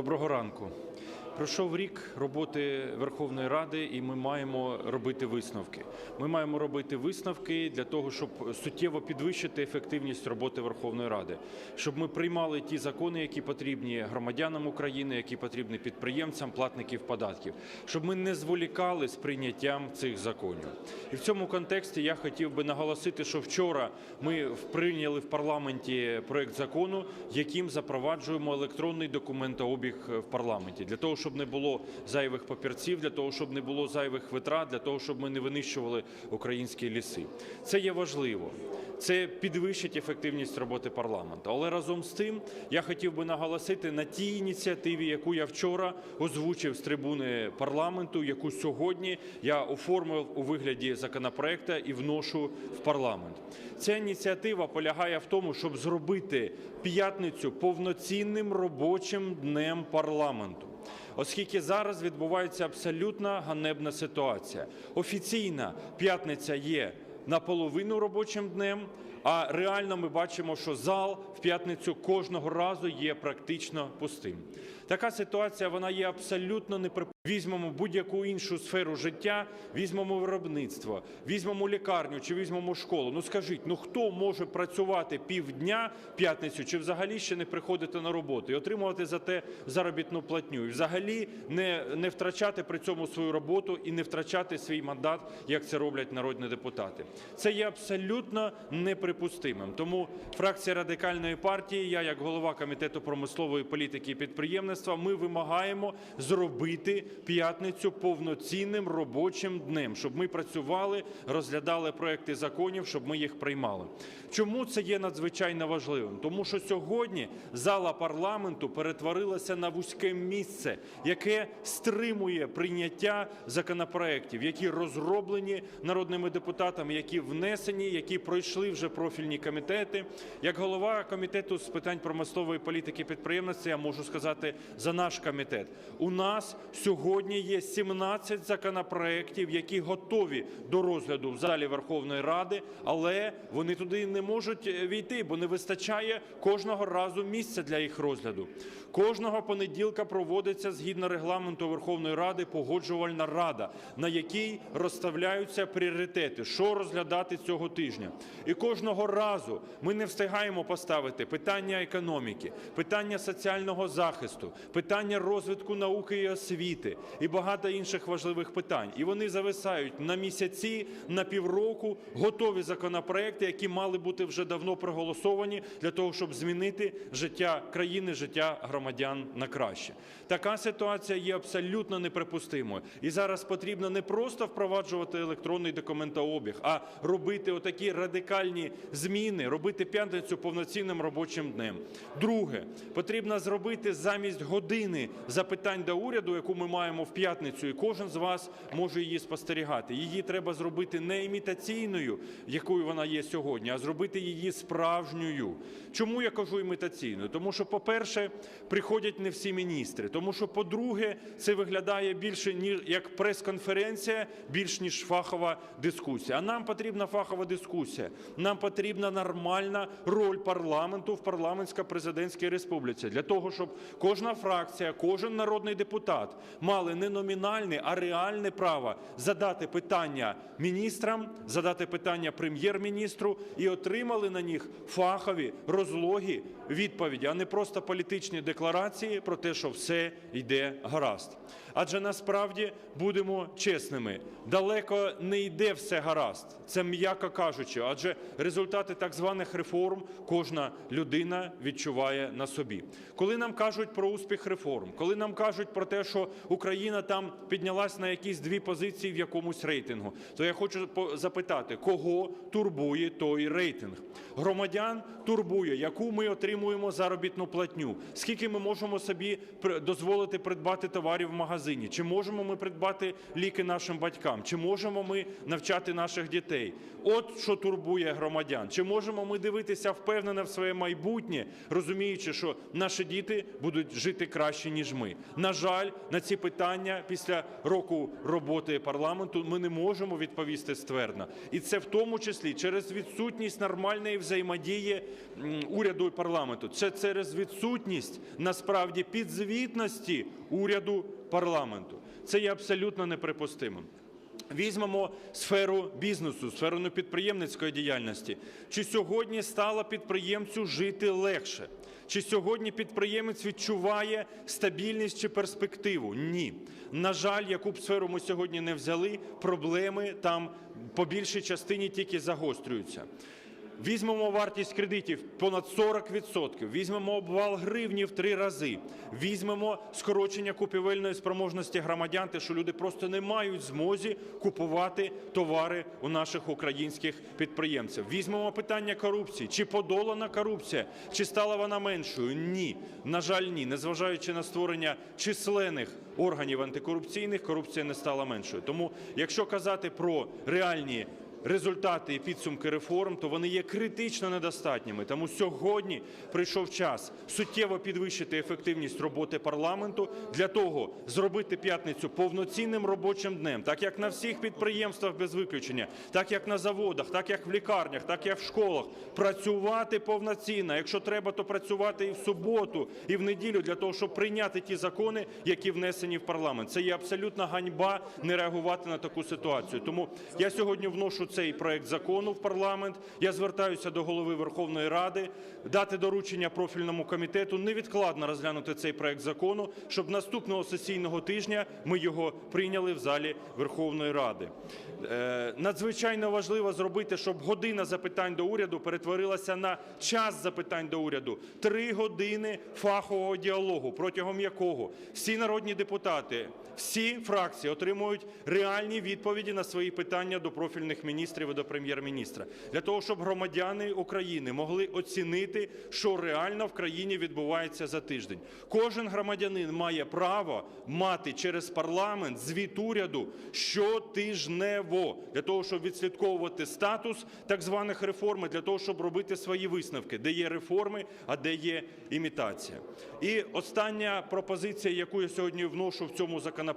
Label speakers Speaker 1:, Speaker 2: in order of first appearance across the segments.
Speaker 1: Доброго ранку. Пройшов рік роботи Верховної Ради, і ми маємо робити висновки. Ми маємо робити висновки для того, щоб суттєво підвищити ефективність роботи Верховної Ради, щоб ми приймали ті закони, які потрібні громадянам України, які потрібні підприємцям, платників податків, щоб ми не зволікали з прийняттям цих законів. І в цьому контексті я хотів би наголосити, що вчора ми прийняли в парламенті проект закону, яким запроваджуємо електронний документообіг в парламенті, для того, щоб не було зайвих папірців, для того, щоб не було зайвих витрат, для того, щоб ми не винищували українські ліси. Це є важливо. Це підвищить ефективність роботи парламенту. Але разом з тим я хотів би наголосити на тій ініціативі, яку я вчора озвучив з трибуни парламенту, яку сьогодні я оформив у вигляді законопроекту і вношу в парламент. Ця ініціатива полягає в тому, щоб зробити п'ятницю повноцінним робочим днем парламенту. Оскільки зараз відбувається абсолютно ганебна ситуація. Офіційна п'ятниця є наполовину робочим днем, а реально ми бачимо, що зал в п'ятницю кожного разу є практично пустим. Така ситуація вона є абсолютно неприпустимою. Візьмемо будь-яку іншу сферу життя, візьмемо виробництво, візьмемо лікарню чи візьмемо школу. Ну скажіть, ну хто може працювати півдня п'ятницю чи взагалі ще не приходити на роботу і отримувати за те заробітну платню, і взагалі не, не втрачати при цьому свою роботу і не втрачати свій мандат, як це роблять народні депутати. Це є абсолютно неприпустимим. Тому фракція радикальної партії, я як голова комітету промислової політики і підприємництва, ми вимагаємо зробити п'ятницю повноцінним робочим днем, щоб ми працювали, розглядали проекти законів, щоб ми їх приймали. Чому це є надзвичайно важливим? Тому що сьогодні зала парламенту перетворилася на вузьке місце, яке стримує прийняття законопроєктів, які розроблені народними депутатами, які внесені, які пройшли вже профільні комітети. Як голова комітету з питань промислової політики і підприємництва, я можу сказати за наш комітет. У нас сьогодні є 17 законопроєктів, які готові до розгляду в залі Верховної Ради, але вони туди не можуть е, війти, бо не вистачає кожного разу місця для їх розгляду. Кожного понеділка проводиться згідно регламенту Верховної Ради погоджувальна рада, на якій розставляються пріоритети, що розглядати цього тижня. І кожного разу ми не встигаємо поставити питання економіки, питання соціального захисту, питання розвитку науки і освіти і багато інших важливих питань. І вони зависають на місяці, на півроку, готові законопроекти, які мали бути вже давно проголосовані для того, щоб змінити життя країни, життя громадян на краще. Така ситуація є абсолютно неприпустимою. І зараз потрібно не просто впроваджувати електронний документообіг, а робити отакі радикальні зміни, робити п'ятницю повноцінним робочим днем. Друге, потрібно зробити замість години запитань до уряду, яку ми маємо в п'ятницю, і кожен з вас може її спостерігати. Її треба зробити не імітаційною, якою вона є сьогодні, а зробити її справжньою. Чому я кажу імітаційною? Тому що, по-перше, приходять не всі міністри. Тому що, по-друге, це виглядає більше ніж як прес-конференція, більш ніж фахова дискусія. А нам потрібна фахова дискусія. Нам потрібна нормальна роль парламенту в парламентсько-президентській республіці для того, щоб кожна фракція, кожен народний депутат мали не номінальне, а реальне право задати питання міністрам, задати питання прем'єр-міністру і отримали на них фахові розлогі відповіді, а не просто політичні декларації про те, що все йде гаразд. Адже насправді будемо чесними, далеко не йде все гаразд. Це м'яко кажучи, адже результати так званих реформ кожна людина відчуває на собі. Коли нам кажуть про успіх реформ, коли нам кажуть про те, що Україна там піднялась на якісь дві позиції в якомусь рейтингу, то я хочу запитати, кого турбує той рейтинг? Громадян турбує, яку ми отримуємо заробітну платню, скільки ми можемо собі дозволити придбати товарів в магазині, чи можемо ми придбати ліки нашим батькам, чи можемо ми навчати наших дітей. От що турбує громадян. Чи можемо ми дивитися впевнено в своє майбутнє, розуміючи, що наші діти будуть жити краще ніж ми. На жаль, на ці питання після року роботи парламенту ми не можемо відповісти ствердно. І це в тому числі через відсутність нормальної взаємодії уряду і парламенту. Це через відсутність насправді підзвітності уряду парламенту. Це є абсолютно неприпустимим. Візьмемо сферу бізнесу, сферу непідприємницької діяльності. Чи сьогодні стало підприємцю жити легше? Чи сьогодні підприємець відчуває стабільність чи перспективу? Ні. На жаль, яку б сферу ми сьогодні не взяли, проблеми там по більшій частині тільки загострюються. Візьмемо вартість кредитів понад 40%, візьмемо обвал гривні в три рази, візьмемо скорочення купівельної спроможності громадян, те, що люди просто не мають змозі купувати товари у наших українських підприємців. Візьмемо питання корупції. Чи подолана корупція? Чи стала вона меншою? Ні. На жаль, ні. Незважаючи на створення численних органів антикорупційних, корупція не стала меншою. Тому, якщо казати про реальні результати і підсумки реформ, то вони є критично недостатніми. Тому сьогодні прийшов час суттєво підвищити ефективність роботи парламенту для того, зробити п'ятницю повноцінним робочим днем, так як на всіх підприємствах без виключення, так як на заводах, так як в лікарнях, так як в школах, працювати повноцінно. Якщо треба, то працювати і в суботу, і в неділю для того, щоб прийняти ті закони, які внесені в парламент. Це є абсолютна ганьба не реагувати на таку ситуацію. Тому я сьогодні вношу цей проект закону в парламент. Я звертаюся до голови Верховної Ради дати доручення профільному комітету невідкладно розглянути цей проект закону, щоб наступного сесійного тижня ми його прийняли в залі Верховної Ради. Е, Надзвичайно важливо зробити, щоб година запитань до уряду перетворилася на час запитань до уряду. Три години фахового діалогу, протягом якого всі народні депутати, всі фракції отримують реальні відповіді на свої питання до профільних міністрів і до прем'єр-міністра, для того, щоб громадяни України могли оцінити, що реально в країні відбувається за тиждень. Кожен громадянин має право мати через парламент звіт уряду щотижнево для того, щоб відслідковувати статус так званих реформ, для того, щоб робити свої висновки, де є реформи, а де є імітація. І остання пропозиція, яку я сьогодні вношу в цьому законопроекті,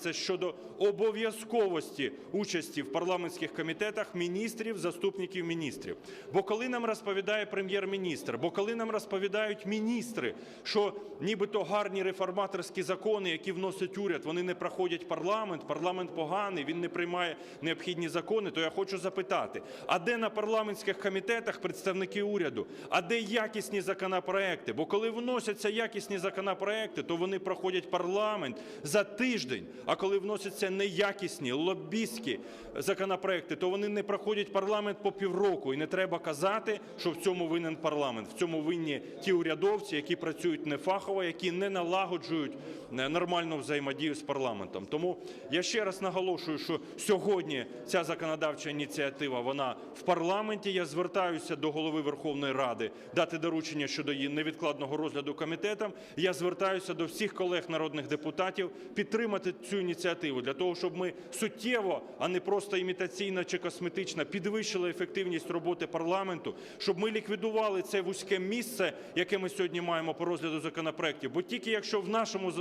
Speaker 1: це щодо обов'язковості участі в парламентських комітетах міністрів, заступників міністрів. Бо коли нам розповідає прем'єр-міністр, бо коли нам розповідають міністри, що нібито гарні реформаторські закони, які вносить уряд, вони не проходять парламент, парламент поганий, він не приймає необхідні закони, то я хочу запитати, а де на парламентських комітетах представники уряду? А де якісні законопроекти? Бо коли вносяться якісні законопроекти, то вони проходять парламент за тиждень. А коли вносяться неякісні лобістські законопроекти, то вони не проходять парламент по півроку. І не треба казати, що в цьому винен парламент. В цьому винні ті урядовці, які працюють нефахово, які не налагоджують е, нормальну взаємодію з парламентом. Тому я ще раз наголошую, що сьогодні ця законодавча ініціатива вона в парламенті. Я звертаюся до голови Верховної Ради дати доручення щодо її невідкладного розгляду комітетам. Я звертаюся до всіх колег народних депутатів підтримати цю ініціативу для того, щоб ми суттєво, а не просто імітаційно чи косметично, підвищили ефективність роботи парламенту, щоб ми ліквідували це вузьке місце, яке ми сьогодні маємо по розгляду законопроєктів. Бо тільки якщо в нашому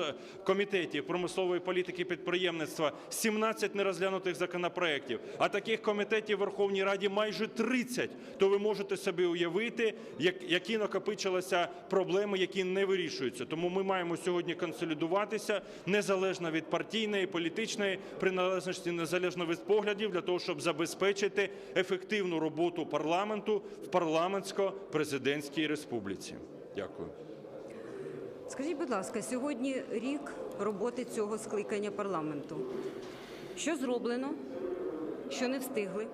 Speaker 1: комітеті промислової політики і підприємництва 17 нерозглянутих законопроєктів, а таких комітетів в Верховній Раді майже 30, то ви можете собі уявити, як- які накопичилися проблеми, які не вирішуються. Тому ми маємо сьогодні консолідуватися незалежно від партійної, політичної приналежності, незалежно від поглядів, для того, щоб забезпечити ефективну роботу парламенту в парламентсько-президентській республіці. Дякую.
Speaker 2: Скажіть, будь ласка, сьогодні рік роботи цього скликання парламенту. Що зроблено? Що не встигли?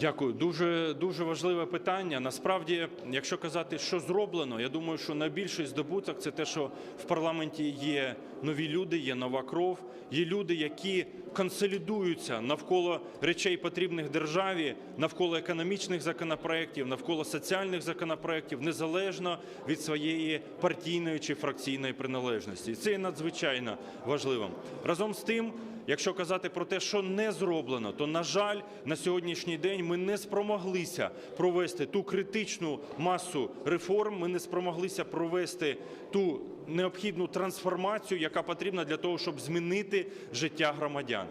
Speaker 1: Дякую. Дуже дуже важливе питання. Насправді, якщо казати, що зроблено, я думаю, що найбільший здобуток це те, що в парламенті є нові люди, є нова кров, є люди, які консолідуються навколо речей потрібних державі, навколо економічних законопроєктів, навколо соціальних законопроєктів, незалежно від своєї партійної чи фракційної приналежності. І це є надзвичайно важливим. Разом з тим. Якщо казати про те, що не зроблено, то на жаль, на сьогоднішній день ми не спромоглися провести ту критичну масу реформ. Ми не спромоглися провести ту необхідну трансформацію, яка потрібна для того, щоб змінити життя громадян.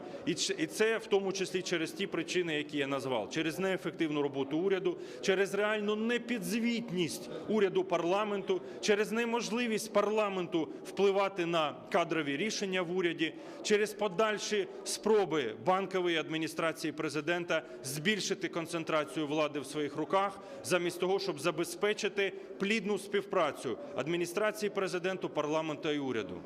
Speaker 1: І це в тому числі через ті причини, які я назвав, через неефективну роботу уряду, через реальну непідзвітність уряду парламенту, через неможливість парламенту впливати на кадрові рішення в уряді, через подальші спроби банкової адміністрації президента збільшити концентрацію влади в своїх руках, замість того, щоб забезпечити плідну співпрацю адміністрації президенту, парламенту і уряду.